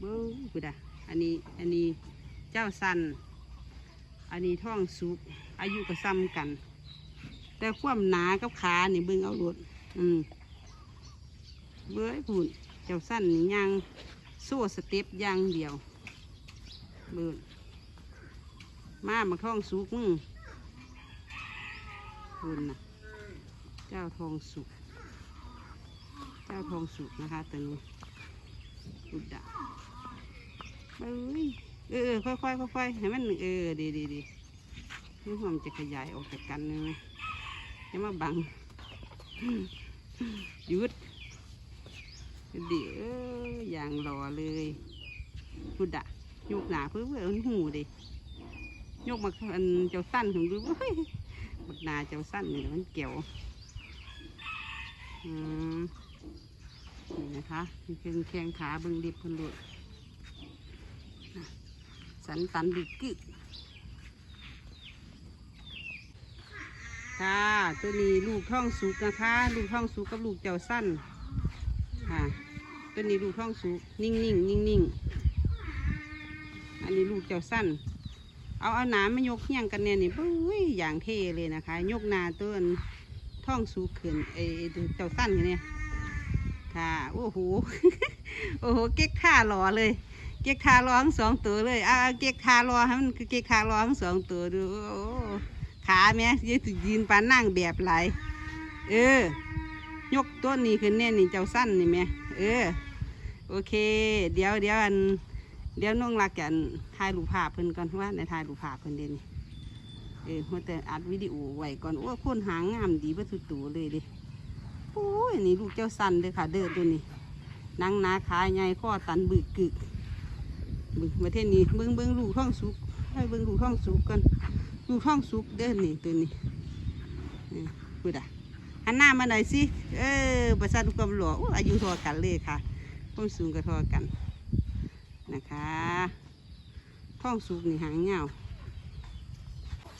เบิ้งกูดะอันนี้อันนี้เจ้าสันอันนี้ท้องสุก อายุก็ซ้ำกัน แต่ความหนากับขานี่เบิ่งเอาโลดอืมเบ้ยพูนเจ้าสั้นนี่ย่างโซ่สเต็ปยางเดียวเบิ่งมามาท้องสุกมึงพูนนะเจ้าทองสุก เจ้าทองสุกนะคะตัวนี้อุดดะ เอ้ยเออค่อยค่อยค่อยค่อยให้มันเออดีดีดีนี่มันจะขยายออกจากกันเลยนะอย่ามาบังหยุดดีเอออย่างรอเลยพุดะยกหนาเพื่อเพื่อหูดิยกมาอันเจ้าสั้นของดูเฮ้ยบักนาเจ้าสั้นนี่แหละมันเกี่ยวอืมนี่นะคะนี่คือแข้งขาเบิ่งดิบเพิ่นโลด สันตันดิกกึค่ะ ตัวนี้ลูกท่องสุกนะคะ ลูกท่องสุกกับลูกเจ้าสั้น ค่ะ ตัวนี้ลูกท่องสุกนิ่งนิ่งนิ่งนิ่งๆอันนี้ลูกเจ้าสั้น เอาเอาหนามมายกเฮี้ยงกันเนี่ยนี่ปุ้ยอย่างเท่เลยนะคะ ยกนาตัวอันท่องสุกขึ้นเออเจ้าสั้นเนี่ยค่ะ โอ้โห โอ้โห เก๊กท่าหล่อเลย เก๊กทาร้องสองตัวเลยเอาเอาเก๊กท่ารอให้มันเก๊กทาร้องสองตัวดูขาแม่ยืนยืนปานนั่งแบบไหลเออ ยกต้นนี้ขึ้นเนี่ยนี่เจ้าสั้นนี่แม่เออ โอเค เดี๋ยวเดี๋ยวอัน เดี๋ยวน้องรักกันถ่ายรูปภาพเพิ่นก่อนว่าในถ่ายรูปภาพเพิ่นเด่นเออมาแต่อัดวิดีโอไว้ก่อนโอ้คนหางงามดีเบ่ทุกตัวเลยเดิโอ้ยนี่ลูกเจ้าสั้นเด้อค่ะ เด้อตัวนี้นังนาขาใหญ่ข้อตันบึกกึก บึกมาเทศนี้เบิ่งเบิ่งลูกท้องสุก ให้เบิ่งลูกท้องสุกกันดูท้องสุกเด้อนี่ตัวนี้นี่พูดอะหันหน้ามาหน่อยสิเออประสาทความหล่ออายุทอกันเลยค่ะความสูงก็เทอกันนะคะท้องสุกนี่หางเงา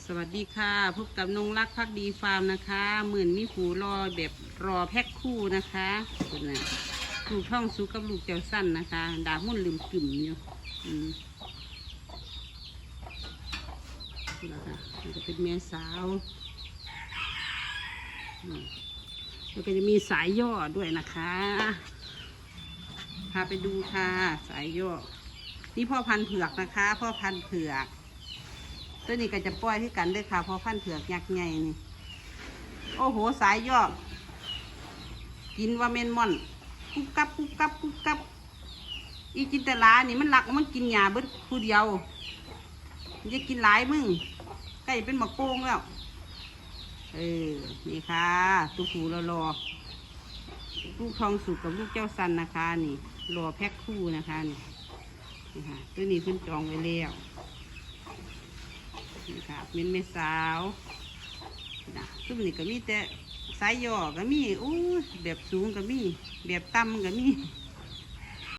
สวัสดีค่ะพบกับนงรักพักดีฟาร์มนะคะ เหมื่นมีผูรอแบบรอแพ็คคู่นะคะคุณน่ะ ลูกท้องสุกกับลูกเจ้าสั้นนะคะ ดาบมุ่นลืมกลิ่มอยู่อืมนี่และคะมันจะเป็นแม่สาวแล้วก็จะมีสายย่อด้วยนะคะ พาไปดูค่ะ สายย่อ นี่พ่อพันธุ์เผือกนะคะ พ่อพันธุ์เผือก ตัวนี้ก็จะปล่อยที่กันด้วยค่ะ พ่อพันธุ์เผือกยักษ์ใหญ่นี่ โอ้โห สายย่อ กินว่าเมนมอน กุ๊บกับกุ๊บกับกุ๊บกับ อีจินตลานี่มันหลักมันกินหญ้าเบิดผู้เดียวมันจะกินหลายมึงใกล้เป็นหมกโป่งแล้ว เออ นี่ค่ะตัวผูรอรอลูกทองสุกกับลูกเจ้าสันนะคะ นี่ รอแพ็คคู่นะคะนี่นี่ค่ะตัวนี้เพิ่นจองไว้แล้วนี่ค่ะเป็นแม่สาวนะตัวนี้ก็มีแต่ สายย่อก็มีอู้แบบสูงก็มี แบบต่ำก็มี